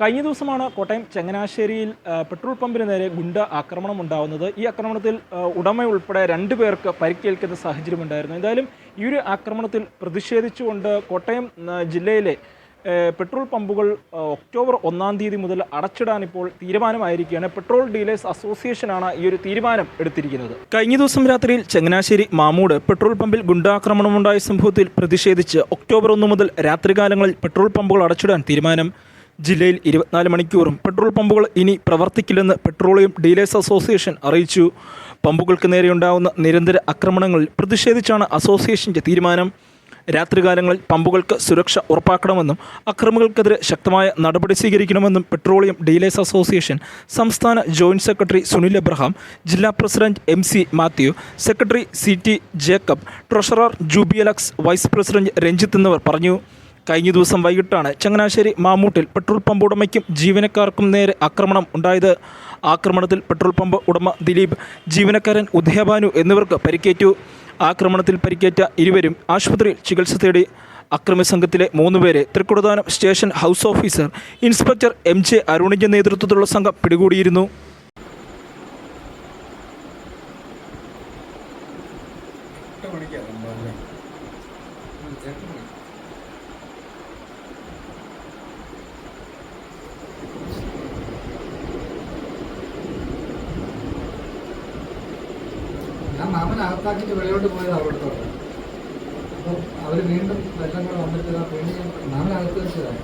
കഴിഞ്ഞ ദിവസമാണ് കോട്ടയം ചങ്ങനാശ്ശേരിയിൽ പെട്രോൾ പമ്പിന് നേരെ ഗുണ്ട ആക്രമണം ഉണ്ടാവുന്നത്. ഈ ആക്രമണത്തിൽ ഉടമ ഉൾപ്പെടെ രണ്ടു പേർക്ക് പരിക്കേൽക്കുന്ന സാഹചര്യമുണ്ടായിരുന്നു എന്തായാലും ഈ ഒരു ആക്രമണത്തിൽ പ്രതിഷേധിച്ചുകൊണ്ട് കോട്ടയം ജില്ലയിലെ പെട്രോൾ പമ്പുകൾ ഒക്ടോബർ ഒന്നാം തീയതി മുതൽ അടച്ചിടാൻ ഇപ്പോൾ തീരുമാനമായിരിക്കുകയാണ്. പെട്രോൾ ഡീലേഴ്സ് അസോസിയേഷനാണ് ഈ ഒരു തീരുമാനം എടുത്തിരിക്കുന്നത്. കഴിഞ്ഞ ദിവസം രാത്രിയിൽ ചങ്ങനാശ്ശേരി മാമൂട് പെട്രോൾ പമ്പിൽ ഗുണ്ടാക്രമണമുണ്ടായ സംഭവത്തിൽ പ്രതിഷേധിച്ച് ഒക്ടോബർ ഒന്ന് മുതൽ രാത്രികാലങ്ങളിൽ പെട്രോൾ പമ്പുകൾ അടച്ചിടാൻ തീരുമാനം ജില്ലയിൽ ഇരുപത്തിനാല് മണിക്കൂറും പെട്രോൾ പമ്പുകൾ ഇനി പ്രവർത്തിക്കില്ലെന്ന് പെട്രോളിയം ഡീലേഴ്സ് അസോസിയേഷൻ അറിയിച്ചു. പമ്പുകൾക്ക് നേരെയുണ്ടാവുന്ന നിരന്തര ആക്രമണങ്ങളിൽ പ്രതിഷേധിച്ചാണ് അസോസിയേഷന്റെ തീരുമാനം. രാത്രികാലങ്ങളിൽ പമ്പുകൾക്ക് സുരക്ഷ ഉറപ്പാക്കണമെന്നും അക്രമികൾക്കെതിരെ ശക്തമായ നടപടി സ്വീകരിക്കണമെന്നും പെട്രോളിയം ഡീലേഴ്സ് അസോസിയേഷൻ സംസ്ഥാന ജോയിന്റ് സെക്രട്ടറി സുനിൽ എബ്രഹാം ജില്ലാ president M C Mathew secretary C T Jacob treasurer ജൂബിയലക്സ് vice president Ranjith എന്നിവർ പറഞ്ഞു. കഴിഞ്ഞ ദിവസം വൈകിട്ടാണ് ചങ്ങനാശ്ശേരി മാമൂട്ടിൽ പെട്രോൾ പമ്പ് ഉടമയ്ക്കും ജീവനക്കാർക്കും നേരെ ആക്രമണം ഉണ്ടായത്. ആക്രമണത്തിൽ പെട്രോൾ പമ്പ് ഉടമ ദിലീപ് ജീവനക്കാരൻ ഉദയഭാനു എന്നിവർക്ക് പരിക്കേറ്റു. ആക്രമണത്തിൽ പരിക്കേറ്റ ഇരുവരും ആശുപത്രിയിൽ ചികിത്സ തേടി. അക്രമി സംഘത്തിലെ മൂന്നുപേരെ Thrikkodithanam station house officer inspector M J അരുണിന്റെ നേതൃത്വത്തിലുള്ള സംഘം പിടികൂടിയിരുന്നു. ഞാൻ മാമനെ അകത്താക്കിയിട്ട് വെളിയോട്ട് പോയത് അവിടുത്തെ അപ്പോൾ അവർ വീണ്ടും വെള്ളം കൂടെ വന്നിട്ട് പെണ്ണി വെച്ചതാണ്